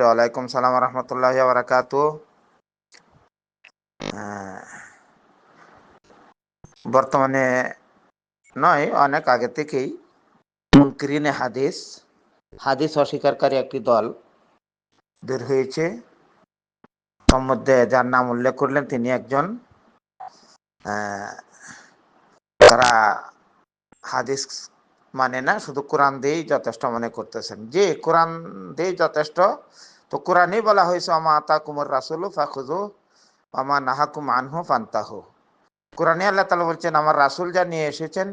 ওয়ালাইকুম সালাম রহমতুল্লাহ বারাকাতু বর্তমানে নয়, অনেক আগে থেকেই মুনকিরিনে হাদিস হাদিস অস্বীকারী একটি দল বের হয়েছে। তার মধ্যে যার নাম উল্লেখ করলেন তিনি একজন তারা হাদিস মানে না, শুধু কোরআন দিয়েই যথেষ্ট মনে করতেছেন। যে কোরআন দিয়েই যথেষ্ট, তো কোরআনই বলা হয়েছে আমা আতা কুমর রাসুল ফাখুজু আমা নাহাকুম আনহু ফান্তাহু। কোরআনে আল্লাহ তালা বলছেন, আমার রাসুল যা নিয়ে এসেছেন,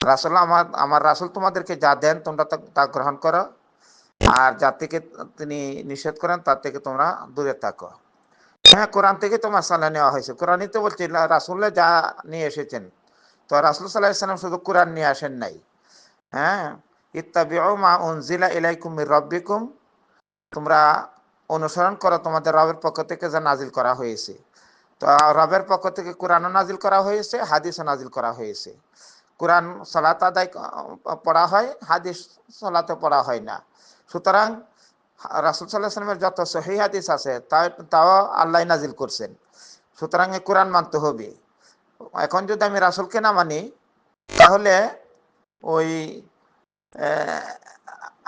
রাসুল আমার আমার রাসুল তোমাদেরকে যা দেন, তোমরা তা গ্রহণ করো। আর যা থেকে তিনি নিষেধ করেন, তার থেকে তোমরা দূরে থাকো। হ্যাঁ কোরআন থেকে তো মাসালা নেওয়া হয়েছে। কোরআনই তো বলছে রাসুল্লাহ যা নিয়ে এসেছেন। তো রাসুল সাল্লাহ ইসলাম শুধু কোরআন নিয়ে আসেন নাই। হ্যাঁ ইত্তাবিউ মা উনজিলা রব্বিকুম, তোমরা অনুসরণ করো তোমাদের রবের পক্ষ থেকে যা নাজিল করা হয়েছে। তো রবের পক্ষ থেকে কোরআনও নাজিল করা হয়েছে, হাদিসও নাজিল করা হয়েছে। কোরআন সলাত আদায় পড়া হয়, হাদিস সলাতে পড়া হয় না। সুতরাং রাসুল সাল্লাহ যত সহি হাদিস আছে, তাও আল্লাহ নাজিল করছেন। সুতরাং কোরআন মানতে হবে। এখন যদি আমি রাসুলকে না মানি, তাহলে ওই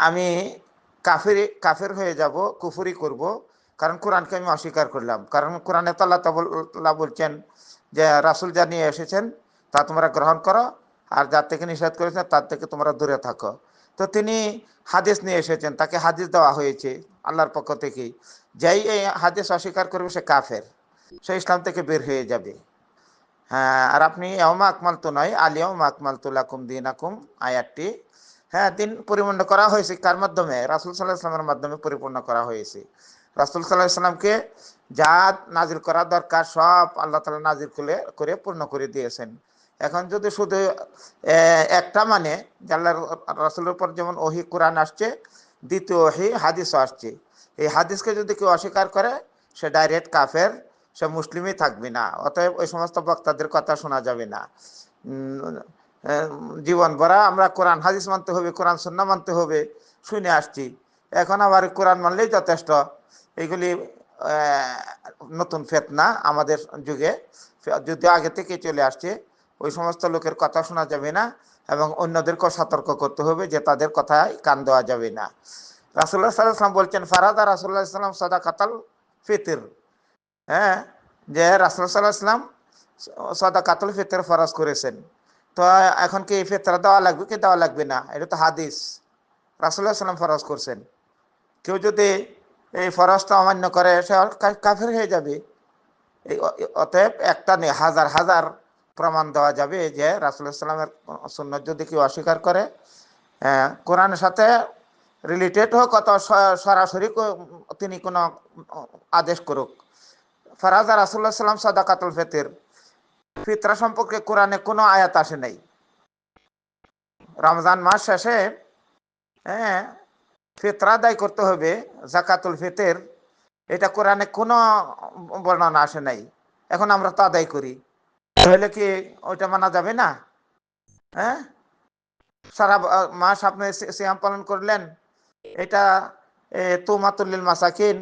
আমি কাফের কাফের হয়ে যাব, কুফুরি করব, কারণ কোরআনকে আমি অস্বীকার করলাম। কারণ কোরআনে তাল্লাহ বলছেন যে, রাসুল যা নিয়ে এসেছেন, তা তোমরা গ্রহণ করো, আর যার থেকে নিষেধ করেছেন তার থেকে তোমরা দূরে থাকো। তো তিনি হাদিস নিয়ে এসেছেন, তাকে হাদিস দেওয়া হয়েছে, আল্লাহর পক্ষ থেকেই। যাই এই হাদিস অস্বীকার করবে, সে কাফের। সে ইসলাম থেকে বের হয়ে যাবে। হ্যাঁ আর আপনি এওমা আকমাল তো নয় আলিয়াউমা আকমাল তুলাকুম দিন আকুম আয়াতটি। হ্যাঁ দিন পরিপূর্ণ করা হয়েছে কার মাধ্যমে? রাসুল সাল্লাহ ইসলামের মাধ্যমে পরিপূর্ণ করা হয়েছে। রাসুল সাল্লাহ ইসলামকে যা নাজিল করা দরকার, সব আল্লাহ তালা নাজিল করে করে পূর্ণ করে দিয়েছেন। এখন যদি শুধু একটা মানে আল্লাহ রাসুলের উপর যেমন ওহি কোরআন আসছে, দ্বিতীয় ওহি হাদিসও আসছে। এই হাদিসকে যদি কেউ অস্বীকার করে, সে ডাইরেক্ট কাফের। সে মুসলিমই থাকবে না, অতএব ওই সমস্ত বক্তাদের কথা শোনা যাবে না। জীবন ভরা আমরা কোরআন, হাদিস মানতে হবে, কোরআন সন্না মানতে হবে, শুনে আসছি। এখন আবার কোরআন মানলেই যথেষ্ট। এগুলি নতুন ফেতনা আমাদের যুগে, যদিও আগে থেকে চলে আসছে। ওই সমস্ত লোকের কথা শোনা যাবে না এবং অন্যদেরকেও সতর্ক করতে হবে যে তাদের কথায় কান দেওয়া যাবে না। রাসুল্লাহ সাল্লাম বলছেন, ফারাদা রাসুল্লাহ ইসলাম সদা কাতাল ফিতির। হ্যাঁ যে রাসুল্লাহ সাল্লাহ ইসলাম সদা কাতল ফিতর ফরজ করেছেন। তো এখন কি ফেতরা দেওয়া লাগবে কি দেওয়া লাগবে না? এটা তো হাদিস। রাসুল্লাহ সাল্লাম ফরজ করছেন। কেউ যদি এই ফরজটা অমান্য করে, সে কাফের হয়ে যাবে। এই অতএব একটা নেই হাজার হাজার প্রমাণ দেওয়া যাবে যে রাসুলামের সুন্নত যদি কেউ অস্বীকার করে কোরআনের সাথে রিলেটেড হোক অত সরাসরি তিনি কোনো আদেশ করুক। ফরাজা রাসুল্লাহ সাল্লাম সাদাকাতুল ফেতের। ফিতরা সম্পর্কে কোরআনে কোনো আয়াত আসে নাই। রমজান মাস শেষে হ্যাঁ ফিতরা আদায় করতে হবে, জাকাতুল ফিতের। এটা কোরআনে কোনো বর্ণনা আসে নাই। এখন আমরা তো আদায় করি। তাহলে কি ওইটা মানা যাবে না? হ্যাঁ? সারা মাস আপনি সিয়াম পালন করলেন। এটা তুমাতুল্লিল মাসাকিন।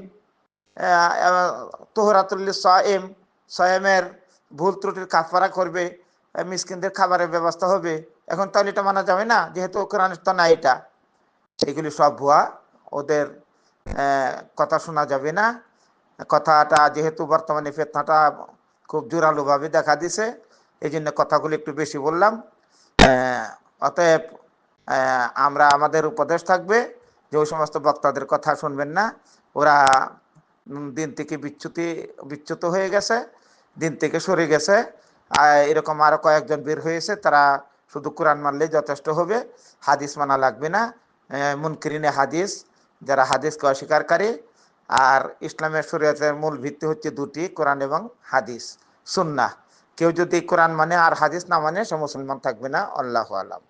তোহরাতুল্লিল সায়েম, সায়েমের ভুল ত্রুটির কাফারা করবে মিসকিনদের খাবারের ব্যবস্থা হবে। এখন তাহলে এটা মানা যাবে না, যেহেতু কোরআন তো না এটা। সেগুলি সব ভুয়া, ওদের কথা শোনা যাবে না। কথাটা যেহেতু বর্তমানে ফেতনাটা খুব জোরালোভাবে দেখা দিছে এই জন্য কথাগুলো একটু বেশি বললাম। অতএব আমরা আমাদের উপদেশ থাকবে যে ওই সমস্ত বক্তাদের কথা শুনবেন না। ওরা দিন থেকে বিচ্যুতি, বিচ্যুত হয়ে গেছে, দিন থেকে সরে গেছে। এরকম আরও কয়েকজন বের হয়েছে, তারা শুধু কোরআন মানলেই যথেষ্ট হবে, হাদিস মানা লাগবে না। মুনকিরিনে হাদিস, যারা হাদিসকে অস্বীকারী। আর ইসলামের শরীয়তের মূল ভিত্তি হচ্ছে দুটি, কোরআন এবং হাদিস সুন্না কেউ যদি কোরআন মানে আর হাদিস না মানে সে মুসলমান থাকবে না, আল্লাহ আলাম।